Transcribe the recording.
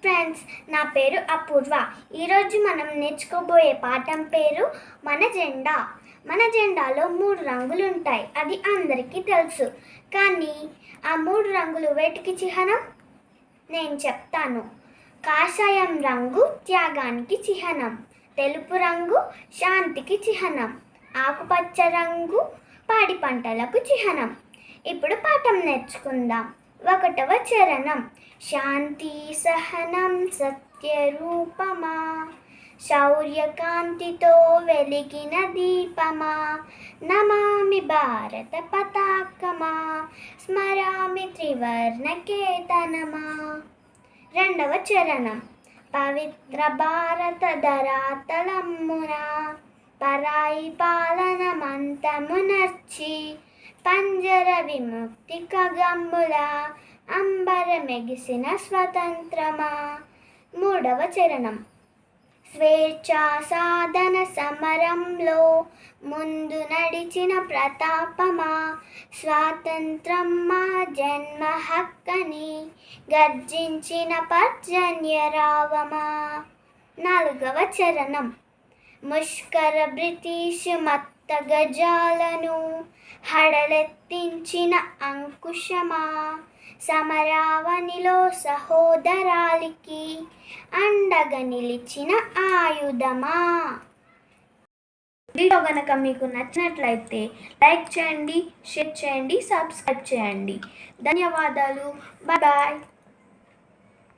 Friends నా పేరు అపూర్వ. ఈరోజు మనం నేర్చుకోబోయే పాఠం పేరు మన జెండా. మన జెండాలో మూడు రంగులు ఉంటాయి. అది అందరికీ తెలుసు. కానీ ఆ మూడు రంగులు వేటికి చిహ్నం? నేను చెప్తాను. కాషాయం రంగు త్యాగానికి చిహ్నం. తెలుపు రంగు శాంతికి చిహ్నం. ఆకుపచ్చ రంగు పాడి పంటలకు చిహ్నం. ఇప్పుడు పాఠం నేర్చుకుందాం. ఒకటవ చరణం. శాంతి సహనం సత్యరూపమా. శౌర్యకాంతితో వెలిగిన దీపమా. నమామి భారత పతాకమా. స్మరామి త్రివర్ణ కేతనమా. రెండవ చరణం. పవిత్ర భారత ధరాతలమ్మున పరాయి పాలనమంతమునర్చి పంజర విముక్తి కగంబుల అంబర మెగిసిన స్వతంత్రమా? మూడవ చరణం. స్వేచ్ఛా సాధన సమరంలో ముందు నడిచిన ప్రతాపమా? స్వాతంత్రం మా జన్మ హక్కని గర్జించిన పర్జన్యరావమా నాలుగవ చరణం. ముష్కర బ్రిటిష్ మత్ గజాలను హడలెత్తించిన అంకుశమా సమరావనిలో సహోదరాలికి అండగా నిలిచిన ఆయుధమా. వీడియో కనుక మీకు నచ్చినట్లయితే లైక్ చేయండి షేర్ చేయండి సబ్స్క్రైబ్ చేయండి. ధన్యవాదాలు. Bye bye.